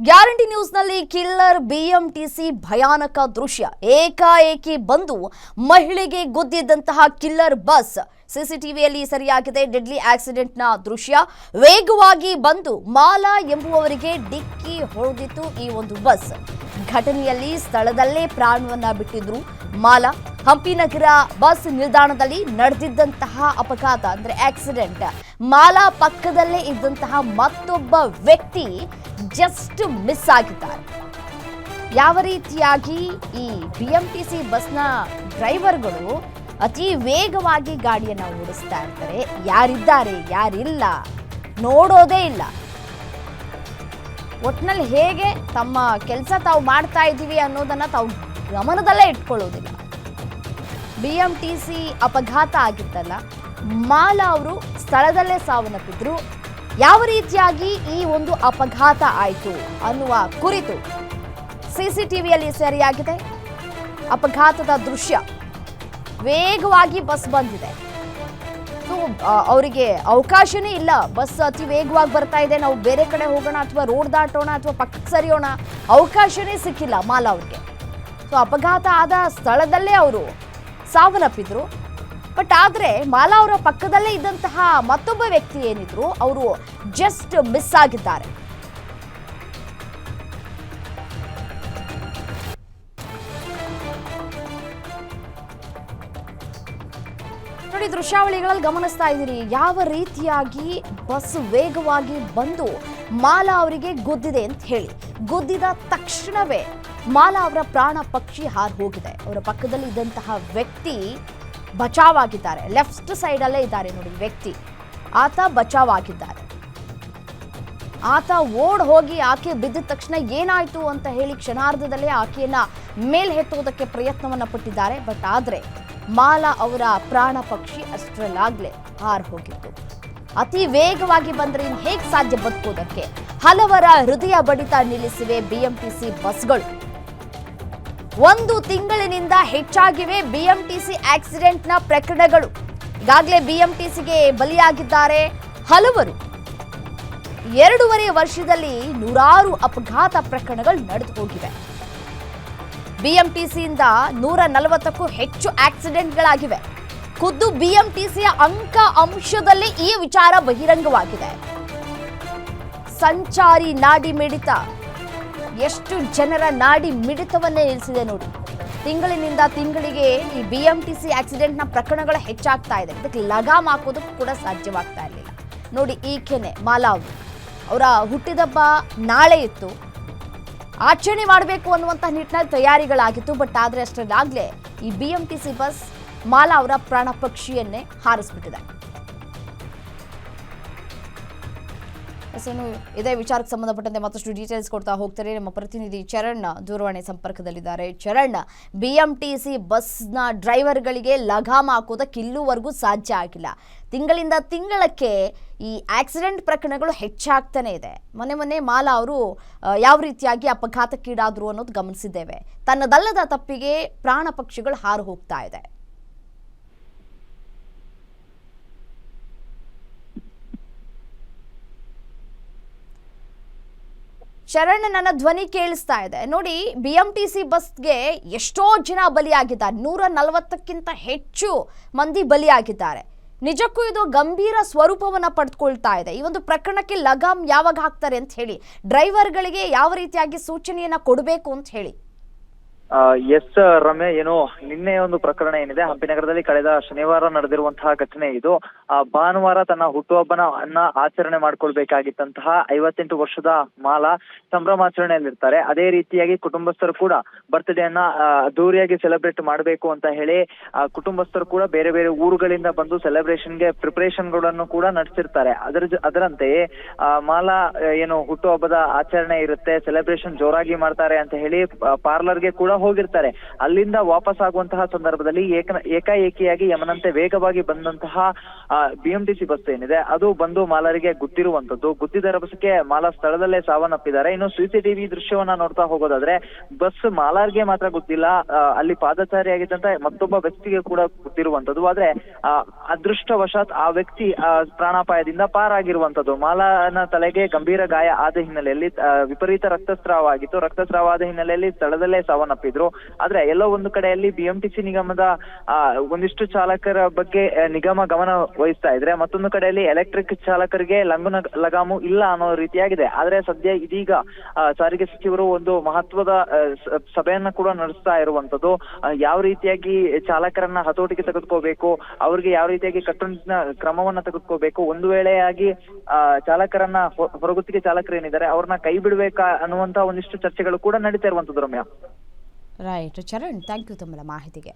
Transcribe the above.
Guarantee ನ್ಯೂಸ್ನಲ್ಲಿ killer BMTC ಭಯಾನಕ ದೃಶ್ಯ. ಏಕಾಏಕಿ ಬಂದು ಮಹಿಳೆಗೆ ಗುದ್ದಿದ್ದಂತಹ ಕಿಲ್ಲರ್ ಬಸ್ ಸಿಸಿಟಿವಿಯಲ್ಲಿ ಸರಿಯಾಗಿದೆ. ಡೆಡ್ಲಿ ಆಕ್ಸಿಡೆಂಟ್ನ ದೃಶ್ಯ. ವೇಗವಾಗಿ ಬಂದು ಮಾಲಾ ಎಂಬುವವರಿಗೆ ಡಿಕ್ಕಿ ಹೊಡೆದಿತ್ತು ಈ ಒಂದು ಬಸ್. ಘಟನೆಯಲ್ಲಿ ಸ್ಥಳದಲ್ಲೇ ಪ್ರಾಣವನ್ನ ಬಿಟ್ಟಿದ್ರು. ಮಾಲಾ, ಹಂಪಿನಗರ ಬಸ್ ನಿಲ್ದಾಣದಲ್ಲಿ ನಡೆದಿದ್ದಂತಹ ಅಪಘಾತ, ಅಂದ್ರೆ ಆಕ್ಸಿಡೆಂಟ್ ಮಾಲಾ ಪಕ್ಕದಲ್ಲೇ ಇದ್ದಂತಹ ಮತ್ತೊಬ್ಬ ವ್ಯಕ್ತಿ ಜಸ್ಟ್ ಮಿಸ್ ಆಗಿದ್ದಾರೆ. ಯಾವ ರೀತಿಯಾಗಿ ಈ ಬಿ ಎಂ ಟಿ ಸಿ ಬಸ್ನ ಡ್ರೈವರ್ಗಳು ಅತಿ ವೇಗವಾಗಿ ಗಾಡಿಯನ್ನು ಓಡಿಸ್ತಾ ಇರ್ತಾರೆ, ಯಾರಿದ್ದಾರೆ, ಯಾರಿಲ್ಲ, ನೋಡೋದೇ ಇಲ್ಲ. ಒಟ್ನಲ್ಲಿ ಹೇಗೆ ತಮ್ಮ ಕೆಲಸ ತಾವು ಮಾಡ್ತಾ ಇದ್ದೀವಿ ಅನ್ನೋದನ್ನ ತಾವು ಗಮನದಲ್ಲೇ ಇಟ್ಕೊಳ್ಳೋದಿಲ್ಲ. ಬಿ ಎಂ ಟಿ ಸಿ ಅಪಘಾತ ಆಗಿತ್ತಲ್ಲ, ಮಾಲಾ ಅವರು ಸ್ಥಳದಲ್ಲೇ ಸಾವನ್ನಪ್ಪಿದ್ರು. ಯಾವ ರೀತಿಯಾಗಿ ಈ ಒಂದು ಅಪಘಾತ ಆಯಿತು ಅನ್ನುವ ಕುರಿತು ಸಿಸಿಟಿವಿಯಲ್ಲಿ ಸೆರೆಯಾಗಿದೆ. ಅಪಘಾತದ ದೃಶ್ಯ ವೇಗವಾಗಿ ಬಸ್ ಬಂದಿದೆ. ಸೊ ಅವರಿಗೆ ಅವಕಾಶನೇ ಇಲ್ಲ. ಬಸ್ ಅತಿ ವೇಗವಾಗಿ ಬರ್ತಾ ಇದೆ. ನಾವು ಬೇರೆ ಕಡೆ ಹೋಗೋಣ ಅಥವಾ ರೋಡ್ ದಾಟೋಣ ಅಥವಾ ಪಕ್ಕಕ್ಕೆ ಸರಿಯೋಣ. ಅವಕಾಶನೇ ಸಿಕ್ಕಿಲ್ಲ ಮಾಲಾ ಅವ್ರಿಗೆ. ಸೊ ಅಪಘಾತ ಆದ ಸ್ಥಳದಲ್ಲೇ ಅವರು ಸಾವನ್ನಪ್ಪಿದ್ರು. ಬಟ್ ಆದರೆ ಮಾಲಾ ಅವರ ಪಕ್ಕದಲ್ಲೇ ಇದ್ದಂತಹ ಮತ್ತೊಬ್ಬ ವ್ಯಕ್ತಿ ಏನಿದ್ರು, ಅವರು ಜಸ್ಟ್ ಮಿಸ್ ಆಗಿದ್ದಾರೆ. ನೋಡಿ, ದೃಶ್ಯಾವಳಿಗಳಲ್ಲಿ ಗಮನಿಸ್ತಾ ಇದ್ದೀರಿ. ಯಾವ ರೀತಿಯಾಗಿ ಬಸ್ ವೇಗವಾಗಿ ಬಂದು ಮಾಲಾ ಅವರಿಗೆ ಗುದ್ದಿದೆ ಅಂತ ಹೇಳಿ. ಗುದ್ದಿದ ತಕ್ಷಣವೇ ಮಾಲಾ ಅವರ ಪ್ರಾಣ ಪಕ್ಷಿ ಹಾರು ಹೋಗಿದೆ. ಅವರ ಪಕ್ಕದಲ್ಲಿ ಇದ್ದಂತಹ ವ್ಯಕ್ತಿ ಬಚಾವಾಗಿದ್ದಾರೆ. ಲೆಫ್ಟ್ ಸೈಡಲ್ಲೇ ಇದ್ದಾರೆ ನೋಡಿ ವ್ಯಕ್ತಿ. ಆತ ಬಚಾವಾಗಿದ್ದಾರೆ. ಆತ ಓಡ್ ಹೋಗಿ ಆಕೆ ಬಿದ್ದ ತಕ್ಷಣ ಏನಾಯ್ತು ಅಂತ ಹೇಳಿ ಕ್ಷಣಾರ್ಧದಲ್ಲೇ ಆಕೆಯನ್ನ ಮೇಲ್ ಎತ್ತುವುದಕ್ಕೆ ಪ್ರಯತ್ನವನ್ನ ಪಟ್ಟಿದ್ದಾರೆ. ಬಟ್ ಆದ್ರೆ ಮಾಲಾ ಅವರ ಪ್ರಾಣ ಪಕ್ಷಿ ಅಷ್ಟರಲ್ಲಾಗ್ಲೇ ಹಾರ್ ಹೋಗಿತ್ತು. ಅತಿ ವೇಗವಾಗಿ ಬಂದ್ರೆ ಇನ್ ಹೇಗ್ ಸಾಧ್ಯ ಬದುಕೋದಕ್ಕೆ ಹಲವರ ಹೃದಯ ಬಡಿತ ನಿಲ್ಲಿಸಿವೆ ಬಿಎಂಟಿಸಿ ಬಸ್ಗಳು. ಒಂದು ತಿಂಗಳಿನಿಂದ ಹೆಚ್ಚಾಗಿವೆ ಬಿಎಂಟಿಸಿ ಆಕ್ಸಿಡೆಂಟ್ನ ಪ್ರಕರಣಗಳು. ಈಗಾಗಲೇ ಬಿಎಂಟಿಸಿಗೆ ಬಲಿಯಾಗಿದ್ದಾರೆ ಹಲವರು. ಎರಡೂವರೆ ವರ್ಷದಲ್ಲಿ ನೂರಾರು ಅಪಘಾತ ಪ್ರಕರಣಗಳು ನಡೆದು ಹೋಗಿವೆ. ಬಿಎಂಟಿಸಿಯಿಂದ ನೂರ ನಲವತ್ತಕ್ಕೂ ಹೆಚ್ಚು ಆಕ್ಸಿಡೆಂಟ್ಗಳಾಗಿವೆ. ಖುದ್ದು ಬಿಎಂಟಿಸಿಯ ಅಂಕ ಅಂಶದಲ್ಲಿ ಈ ವಿಚಾರ ಬಹಿರಂಗವಾಗಿದೆ. ಸಂಚಾರಿ ನಾಡಿ ಮಿಡಿತ. ಎಷ್ಟು ಜನರ ನಾಡಿ ಮಿಡಿತವನ್ನೇ ನಿಲ್ಲಿಸಿದೆ ನೋಡಿ. ತಿಂಗಳಿನಿಂದ ತಿಂಗಳಿಗೆ ಈ ಬಿ ಎಂ ಬಿಎಂಟಿಸಿ ಆಕ್ಸಿಡೆಂಟ್ನ ಪ್ರಕರಣಗಳು ಹೆಚ್ಚಾಗ್ತಾ ಇದೆ. ಇದಕ್ಕೆ ಲಗಾಮ್ ಹಾಕೋದಕ್ಕೂ ಕೂಡ ಸಾಧ್ಯವಾಗ್ತಾ ಇರಲಿಲ್ಲ. ನೋಡಿ, ಈಕೆನೆ, ಮಾಲಾವ್. ಅವರು ಅವರ ಹುಟ್ಟಿದಬ್ಬ ನಾಳೆ ಇತ್ತು. ಆಚರಣೆ ಮಾಡಬೇಕು ಅನ್ನುವಂಥ ನಿಟ್ಟಿನಲ್ಲಿ ತಯಾರಿಗಳಾಗಿತ್ತು. ಬಟ್ ಆದರೆ ಅಷ್ಟರಲ್ಲಾಗಲೇ ಈ B M T C bus Mala ಅವರ ಪ್ರಾಣ ಪಕ್ಷಿಯನ್ನೇ ಹಾರಿಸ್ಬಿಟ್ಟಿದೆ. ಇನ್ನು ಇದೇ ವಿಚಾರಕ್ಕೆ ಸಂಬಂಧಪಟ್ಟಂತೆ ಮತ್ತಷ್ಟು ಡೀಟೇಲ್ಸ್ ಕೊಡ್ತಾ ಹೋಗ್ತಾರೆ. ನಮ್ಮ ಪ್ರತಿನಿಧಿ ಚರಣ್ ದೂರವಾಣಿ ಸಂಪರ್ಕದಲ್ಲಿದ್ದಾರೆ. Charan B M T C ಬಸ್ನ ಡ್ರೈವರ್ಗಳಿಗೆ ಲಗಾಮ ಹಾಕೋದಕ್ಕೆ ಇಲ್ಲೂವರೆಗೂ ಸಾಧ್ಯ ಆಗಿಲ್ಲ. ತಿಂಗಳಿಂದ ತಿಂಗಳಕ್ಕೆ ಈ ಆಕ್ಸಿಡೆಂಟ್ ಪ್ರಕರಣಗಳು ಹೆಚ್ಚಾಗ್ತಾನೆ ಇದೆ. ಮೊನ್ನೆ ಮೊನ್ನೆ ಮಾಲಾ ಅವರು ಯಾವ ರೀತಿಯಾಗಿ ಅಪಘಾತಕ್ಕೀಡಾದ್ರು ಅನ್ನೋದು ಗಮನಿಸಿದ್ದೇವೆ. ತನ್ನದಲ್ಲದ ತಪ್ಪಿಗೆ ಪ್ರಾಣ ಪಕ್ಷಿಗಳು ಹಾರು ಹೋಗ್ತಾ ಇದೆ. ಶರಣ್ ಧ್ವನಿ ಕೇಳಿಸ್ತಾ ಇದೆ. ನೋಡಿ ಬಿ ಎಂ ಟಿ ಸಿ ಬಸ್ಗೆ ಎಷ್ಟೋ ಜನ ಬಲಿಯಾಗಿದ್ದಾರೆ. ನೂರ ನಲವತ್ತಕ್ಕಿಂತ ಹೆಚ್ಚು ಮಂದಿ ಬಲಿಯಾಗಿದ್ದಾರೆ. ನಿಜಕ್ಕೂ ಇದು ಗಂಭೀರ ಸ್ವರೂಪವನ್ನು ಪಡೆದುಕೊಳ್ತಾ ಇದೆ. ಈ ಒಂದು ಪ್ರಕರಣಕ್ಕೆ ಲಗಾಮ್ ಯಾವಾಗ ಹಾಕ್ತಾರೆ ಅಂತ ಹೇಳಿ, ಡ್ರೈವರ್ಗಳಿಗೆ ಯಾವ ರೀತಿಯಾಗಿ ಸೂಚನೆಯನ್ನು ಕೊಡಬೇಕು ಅಂತ ಹೇಳಿ. ಎಸ್ ರಮ್ಯ ಏನು ನಿನ್ನೆ ಒಂದು ಪ್ರಕರಣ ಏನಿದೆ. ಹಂಪಿ ನಗರದಲ್ಲಿ ಕಳೆದ ಶನಿವಾರ ನಡೆದಿರುವಂತಹ ಘಟನೆ ಇದು. ಆ, ಭಾನುವಾರ ತನ್ನ ಹುಟ್ಟುಹಬ್ಬನ ಅನ್ನ ಆಚರಣೆ ಮಾಡ್ಕೊಳ್ಬೇಕಾಗಿತ್ತಂತಹ ಐವತ್ತೆಂಟು ವರ್ಷದ ಮಾಲಾ ಸಂಭ್ರಮಾಚರಣೆಯಲ್ಲಿರ್ತಾರೆ. ಅದೇ ರೀತಿಯಾಗಿ ಕುಟುಂಬಸ್ಥರು ಕೂಡ ಬರ್ತ್ಡೇ ಅನ್ನ ಅದ್ದೂರಿಯಾಗಿ ಸೆಲೆಬ್ರೇಟ್ ಮಾಡಬೇಕು ಅಂತ ಹೇಳಿ ಆ, ಕುಟುಂಬಸ್ಥರು ಕೂಡ ಬೇರೆ ಬೇರೆ ಊರುಗಳಿಂದ ಬಂದು ಸೆಲೆಬ್ರೇಷನ್ಗೆ ಪ್ರಿಪರೇಷನ್ಗಳನ್ನು ಕೂಡ ನಡೆಸಿರ್ತಾರೆ. ಅದರ ಅದರಂತೆಯೇ ಮಾಲಾ ಏನು ಹುಟ್ಟುಹಬ್ಬದ ಆಚರಣೆ ಇರುತ್ತೆ. ಸೆಲೆಬ್ರೇಷನ್ ಜೋರಾಗಿ ಮಾಡ್ತಾರೆ ಅಂತ ಹೇಳಿ ಪಾರ್ಲರ್ಗೆ ಕೂಡ ಹೋಗಿರ್ತಾರೆ. ಅಲ್ಲಿಂದ ವಾಪಸ್ ಆಗುವಂತಹ ಸಂದರ್ಭದಲ್ಲಿ ಏಕ, ಏಕಾಏಕಿಯಾಗಿ ಯಮನಂತೆ ವೇಗವಾಗಿ ಬಂದಂತಹ ಬಿಎಂಟಿಸಿ ಬಸ್ ಏನಿದೆ, ಅದು ಬಂದು ಮಾಲರಿಗೆ ಗುತ್ತಿರುವಂತದ್ದು. ಗುದ್ದಿದ ಬಸ್ಗೆ ಮಾಲಾ ಸ್ಥಳದಲ್ಲೇ ಸಾವನ್ನಪ್ಪಿದ್ದಾರೆ. ಇನ್ನು ಸಿಸಿಟಿವಿ ದೃಶ್ಯವನ್ನ ನೋಡ್ತಾ ಹೋಗೋದಾದ್ರೆ ಬಸ್ ಮಾಲಾರ್ಗೆ ಮಾತ್ರ ಗೊತ್ತಿಲ್ಲ. ಅಲ್ಲಿ ಅಲ್ಲಿ ಪಾದಚಾರಿಯಾಗಿದ್ದಂತ ಮತ್ತೊಬ್ಬ ವ್ಯಕ್ತಿಗೆ ಕೂಡ ಗೊತ್ತಿರುವಂತದ್ದು. ಆದ್ರೆ ಅದೃಷ್ಟವಶಾತ್ ಆ ವ್ಯಕ್ತಿ ಪ್ರಾಣಾಪಾಯದಿಂದ ಪಾರಾಗಿರುವಂತದ್ದು. ಮಾಲಾನ ತಲೆಗೆ ಗಂಭೀರ ಗಾಯ ಆದ ಹಿನ್ನೆಲೆಯಲ್ಲಿ ವಿಪರೀತ ರಕ್ತಸ್ರಾವ ಆಗಿತ್ತು. ರಕ್ತಸ್ರಾವ ಆದ ಹಿನ್ನೆಲೆಯಲ್ಲಿ ಸ್ಥಳದಲ್ಲೇ ಸಾವನ್ನಪ್ಪಿದ್ರು ಆದ್ರೆ ಎಲ್ಲೋ ಒಂದು ಕಡೆಯಲ್ಲಿ ಬಿಎಂಟಿಸಿ ನಿಗಮದ ಒಂದಿಷ್ಟು ಚಾಲಕರ ಬಗ್ಗೆ ನಿಗಮ ಗಮನ ವಹಿಸ್ತಾ ಇದ್ರೆ ಮತ್ತೊಂದು ಕಡೆಯಲ್ಲಿ ಎಲೆಕ್ಟ್ರಿಕ್ ಚಾಲಕರಿಗೆ ಲಂಗುನ ಲಗಾಮು ಇಲ್ಲ ಅನ್ನೋ ರೀತಿಯಾಗಿದೆ. ಆದ್ರೆ ಸದ್ಯ ಇದೀಗ ಸಾರಿಗೆ ಸಚಿವರು ಒಂದು ಮಹತ್ವದ ಸಭೆಯನ್ನ ಕೂಡ ನಡೆಸ್ತಾ ಇರುವಂತದ್ದು. ಯಾವ ರೀತಿಯಾಗಿ ಚಾಲಕರನ್ನ ಹತೋಟಿಗೆ ತೆಗೆದುಕೋಬೇಕು, ಅವ್ರಿಗೆ ಯಾವ ರೀತಿಯಾಗಿ ಕಟ್ಟುನಿಟ್ಟಿನ ಕ್ರಮವನ್ನ ತೆಗೆದುಕೋಬೇಕು, ಒಂದು ವೇಳೆಯಾಗಿ ಚಾಲಕರನ್ನ ಹೊರಗುತ್ತಿಗೆ ಚಾಲಕರು ಏನಿದ್ದಾರೆ, ಅವ್ರನ್ನ ಕೈ ಬಿಡ್ಬೇಕಾ ಅನ್ನುವಂತ ಒಂದಿಷ್ಟು ಚರ್ಚೆಗಳು ಕೂಡ ನಡೀತಾ ಇರುವಂತದ್ದು Ramya. Right Charan thank you ತಮ್ಮೆಲ್ಲ ಮಾಹಿತಿಗೆ.